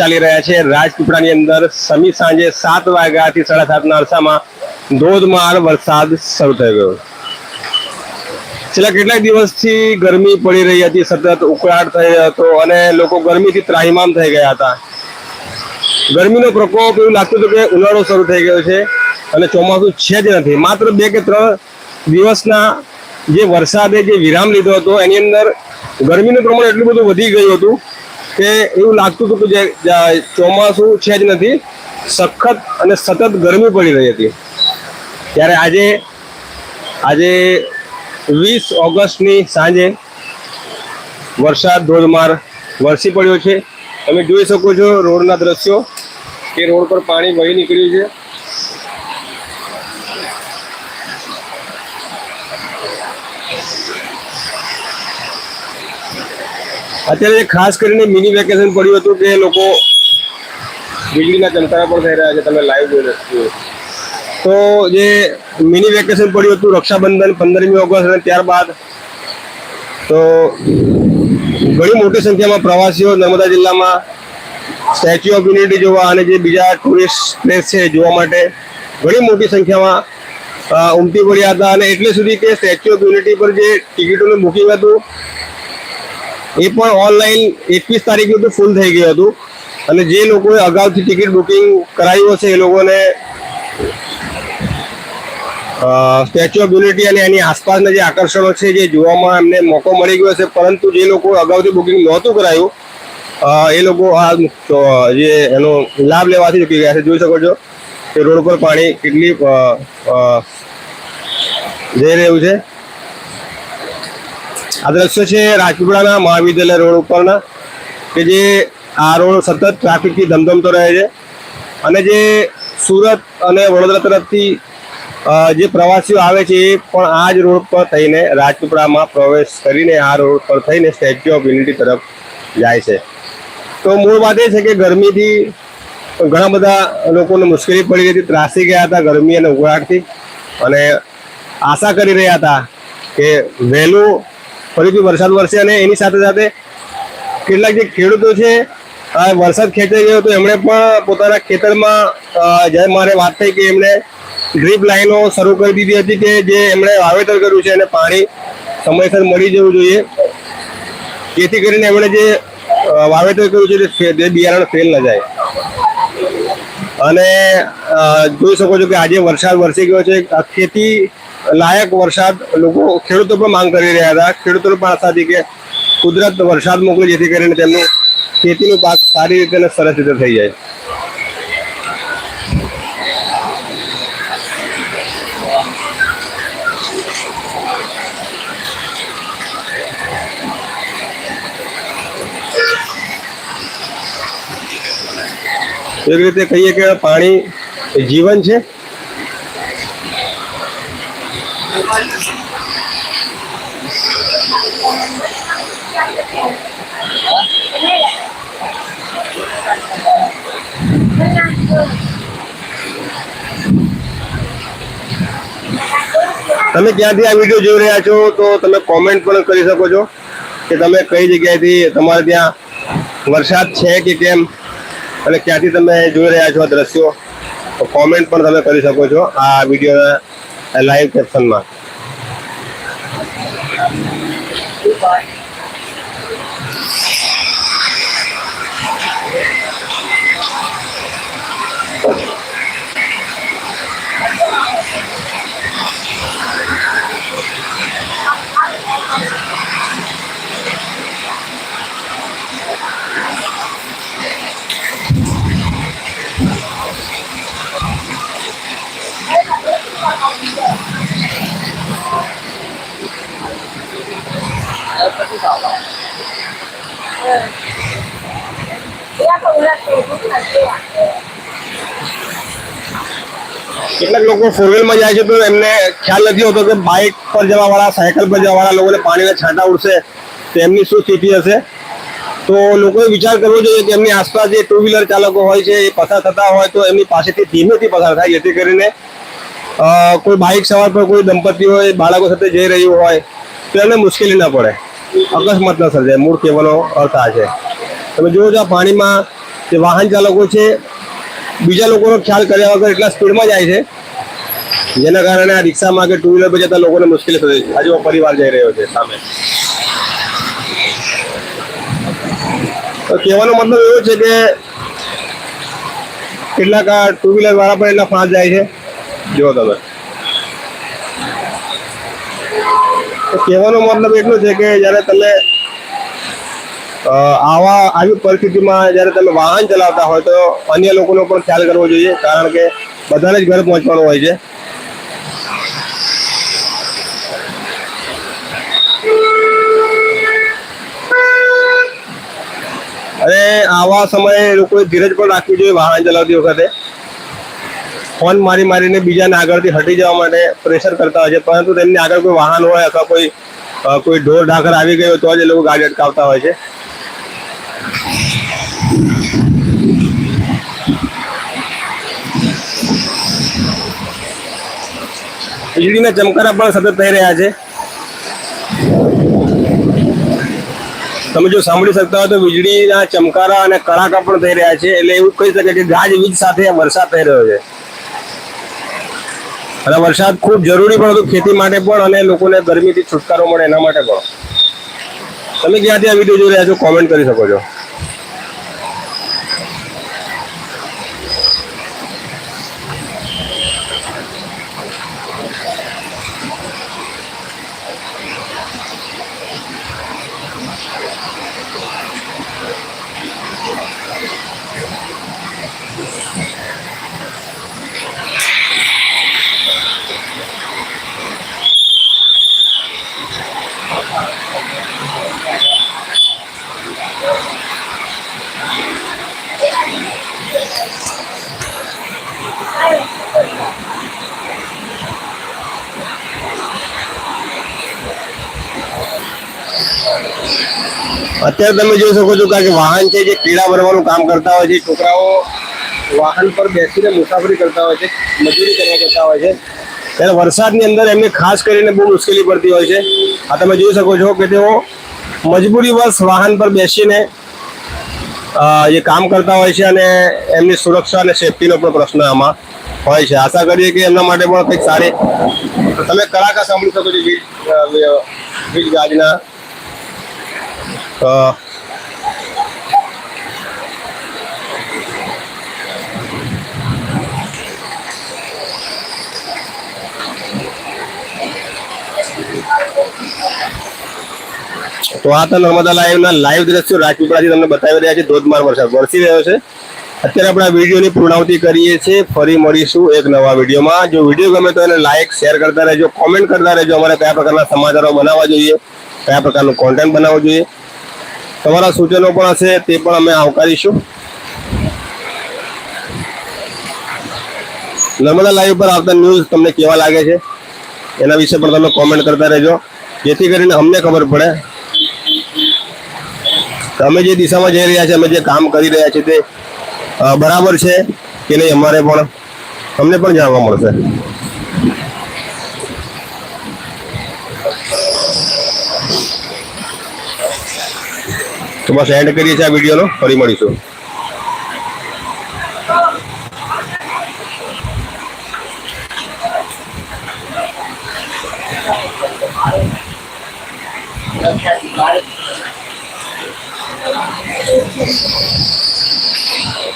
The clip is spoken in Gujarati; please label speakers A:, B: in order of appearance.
A: ચાલી રહ્યા છે. રાજપીપળાની અંદર સમી સાંજે સાત વાગ્યાથી સાડા સાતના અરસામાં ધોધમાર વરસાદ શરૂ થઈ ગયો. છેલ્લા કેટલાક દિવસથી ગરમી પડી રહી હતી, સતત ઉકળાટ થઈ હતો અને લોકો ગરમીથી ત્રાહિમામ થઈ ગયા હતા. ગરમીનો પ્રકોપ એવું લાગતું હતું કે ઉનાળો શરૂ થઈ ગયો છે અને ચોમાસું છે જ નથી. માત્ર બે કે ત્રણ દિવસના જે વરસાદે જે વિરામ લીધો હતો, એની અંદર ગરમીનું પ્રમાણ એટલું બધું વધી ગયું હતું કે એવું લાગતું હતું કે ચોમાસું છે જ નથી, સખત અને સતત ગરમી પડી રહી હતી. ત્યારે આજે આજે વીસ ઓગસ્ટની સાંજે વરસાદ, ધોધમાર વરસી પડ્યો છે. તમે જોઈ શકો છો રોડના દ્રશ્યો, કે રોડ પર પાણી વહી નીકળ્યું છે. અત્યારે ખાસ કરીને મિની વેકેશન પડ્યું હતું કે લોકો વીજળીના ચમકારા પણ થઈ રહ્યા છે, તમે લાઈવ જોઈ રહ્યા તો જે મિની વેકેશન પડ્યું હતું રક્ષાબંધન પંદરમી ઓગસ્ટ અને ત્યારબાદ, તો ઘણી મોટી સંખ્યામાં પ્રવાસીઓ નર્મદા જિલ્લામાં સ્ટેચ્યુ ઓફ યુનિટી જોવા અને જે બીજા ટુરિસ્ટ પ્લેસ છે જોવા માટે ઘણી મોટી સંખ્યામાં ઉમટી પડ્યા હતા. અને એટલે સુધી કે સ્ટેચ્યુ ઓફ યુનિટી પર જે ટિકિટોનું બુકિંગ હતું એ પણ ઓનલાઈન એકવીસ તારીખે તો ફૂલ થઈ ગયું હતું. અને જે લોકોએ અગાઉથી ટિકિટ બુકિંગ કરાવ્યું હશે એ લોકોને સ્ટેચ્યુ ઓફ યુનિટી અને એની આસપાસના જે આકર્ષણો છે જે જોવામાં એમને મોકો મળી ગયો છે પરંતુ જે લોકો અગાઉથી બુકિંગ નહોતું કરાયું એ લોકો આ જે એનો લાભ લેવાથી ચૂકી ગયા છે. જોઈ શકો છો કે રોડ પર પાણી કેટલી જઈ રહ્યું છે. આ દ્રશ્ય છે રાજપીપળાના મહાવિદ્યાલય રોડ ઉપરના, કે જે આ રોડ સતત ટ્રાફિકથી ધમધમતો રહે છે. અને જે સુરત અને વડોદરા તરફથી જે પ્રવાસીઓ આવે છે એ પણ આ જ રોડ પર થઈને રાજપીપળામાં પ્રવેશ કરીને આ રોડ પર થઈને સ્ટેચ્યુ ઓફ યુનિટી તરફ જાય છે. તો મૂળ વાત એ છે કે ગરમીથી ઘણા બધા લોકોને મુશ્કેલી પડી હતી, ત્રાસી ગયા હતા ગરમી અને ઉઘરાટથી અને આશા કરી રહ્યા હતા કે વહેલું ફરીથી વરસાદ વરસે અને એની સાથે સાથે કેટલાક જે ખેડૂતો છે, આ વરસાદ ખેંચાઈ ગયો તો એમણે પણ પોતાના ખેતરમાં જ્યારે મારે વાત થઈ કે એમણે ડ્રીપ લાઈનો શરૂ કરી દીધી હતી કે જે એમણે વાવેતર કર્યું છે અને પાણી સમયસર મળી જવું જોઈએ. જેથી કરીને એમણે જે વાવેતર કર્યું છે, તે બિયારણ ફેલ ન જાય. અને જોઈ શકો છો કે આજે વરસાદ વરસી ગયો છે. ખેતી લાયક વરસાદ લોકો ખેડૂતો પણ માંગ કરી રહ્યા હતા ખેડૂતો પણ આશા હતી કે કુદરત વરસાદ મોકલે જેથી કરીને તેમનું ખેતીનું પાક સારી રીતે અને સરસ રીતે થઈ જાય એક રીતે કહીએ કે પાણી એ જીવન છે. તમે ક્યાંથી આ વીડિયો જોઈ રહ્યા છો, તો તમે કોમેન્ટ પણ કરી શકો છો કે તમે કઈ જગ્યાએથી તમારે ત્યાં વરસાદ છે કે કેમ? અને ક્યાંથી તમે જોઈ રહ્યા છો આ દ્રશ્યો? તો કોમેન્ટ પણ તમે કરી શકો છો આ વિડીયોના લાઈવ કેપ્શનમાં Goodbye. કેટલાક લોકો ફોર વ્હીલમાં જાય છે તો એમને ખ્યાલ નથી હોતો કે બાઇક પર જવા વાળા સાયકલ પર જવા વાળા લોકોને પાણીના છાંટા ઉડશે, તો એમની શું સ્થિતિ હશે? તો લોકોએ વિચાર કરવો જોઈએ કે એમની આસપાસ જે ટુ વ્હીલર ચાલકો હોય છે, એ પસાર થતા હોય તો એમની પાસેથી ધીમેથી પસાર થાય, જેથી કરીને કોઈ બાઇક સવાર પર કોઈ દંપતી હોય બાળકો સાથે જઈ રહ્યું હોય, તો એમને મુશ્કેલી ના પડે. અકસ્માત ન સર્જાય મૂળ કહેવાનો અર્થ આ છે. તમે જુઓ છો પાણીમાં જે વાહન ચાલકો છે, બીજા લોકોનો ખ્યાલ કર્યા વગર એટલા સ્પીડમાં જાય છે, જેના કારણે આ રિક્ષામાં કે ટુ વ્હીલર પર જતા લોકોને મુશ્કેલી થતી છે. આજે પરિવાર જઈ રહ્યો છે સામે. તો કહેવાનો મતલબ એવો છે કે કેટલાક આ ટુ વ્હીલર વાળા પણ એટલા ફાસ્ટ જાય છે. જુઓ તમે. કહેવાનો મતલબ એટલો છે કે જ્યારે તમે આવા, આવી પરિસ્થિતિમાં જ્યારે તમે વાહન ચલાવતા હોય તો અન્ય લોકોનો પણ ખ્યાલ કરવો જોઈએ, કારણ કે બધાને જ ઘરે પહોંચવાનું હોય છે. અને આવા સમયે લોકોએ ધીરજ પણ રાખવી જોઈએ વાહન ચલાવતી વખતે. ફોન મારી મારીને બીજાને આગળથી હટી જવા માટે પ્રેશર કરતા હોય છે. પરંતુ તેમની આગળ કોઈ વાહન હોય અથવા કોઈ કોઈ ઢોર ઢાકર આવી ગયો તો જ એ લોકો ગાડી અટકાવતા હોય છે. વીજળીના ચમકારા પણ સતત થઈ રહ્યા છે. તમે જો સાંભળી શકતા હોય તો વીજળીના ચમકારા અને કડાકા પણ થઈ રહ્યા છે. એટલે એવું કહી શકે કે ગાજ વીજ સાથે વરસાદ થઈ રહ્યો છે. અને વરસાદ ખૂબ જરૂરી પણ હતું ખેતી માટે પણ અને લોકોને ગરમીથી છુટકારો મળે એના માટે પણ. તમે ક્યાંથી આ વીડિયો જોઈ રહ્યા છો કોમેન્ટ કરી શકો છો. અત્યારે તમે જોઈ શકો છો કે વાહન છે, જે કીડા ભરવાનું કામ કરતા હોય છે, છોકરાઓ વાહન પર બેસીને મુસાફરી કરતા હોય છે, મજૂરી કર્યા કરતા હોય છે. ત્યારે વરસાદની અંદર એમને ખાસ કરીને બહુ મુશ્કેલી પડતી હોય છે. આ તમે જોઈ શકો છો કે તેઓ મજબૂરીવશ વાહન પર બેસીને એ કામ કરતા હોય છે અને એમની સુરક્ષા અને સેફટીનો પણ પ્રશ્ન આમાં હોય છે. આશા કરીએ કે એમના માટે પણ કંઈક સારી તમે કડાકા સાંભળી શકો છો અ, વીજ ગાજના તો આ તો નર્મદા લાઈવના લાઈવ દ્રશ્યો રાજપીપળાથી તમને બતાવી રહ્યા છે ધોધમાર વરસાદ. વરસી રહ્યો છે. અત્યારે આપણે આ વિડીયોની પૂર્ણાવતિ કરીએ છીએ. ફરી મળીશું એક નવા વિડીયોમાં. જો વીડિયો ગમે તો એને લાઈક શેર કરતા રહેજો. કોમેન્ટ કરતા રહેજો. અમારે કયા પ્રકારના સમાચારો બનાવવા જોઈએ, કયા પ્રકારનું કોન્ટેન્ટ બનાવવું જોઈએ. તમારા સૂચનો પણ હશે, તે પણ અમે આવકારીશું. નર્મદા લાઈવ પર આવતા ન્યૂઝ તમને કેવા લાગે છે, એના વિશે પણ તમે કોમેન્ટ કરતા રહેજો. જેથી કરીને અમને ખબર પડે અમે જે દિશામાં જઈ રહ્યા છે, અમે જે કામ કરી રહ્યા છીએ તે બરાબર છે કે નહીં અમારે પણ? અમને પણ જાણવા મળશે. તો બસ એન્ડ કરીએ છીએ આ વિડીયોનો, ફરી મળીશું. あっ。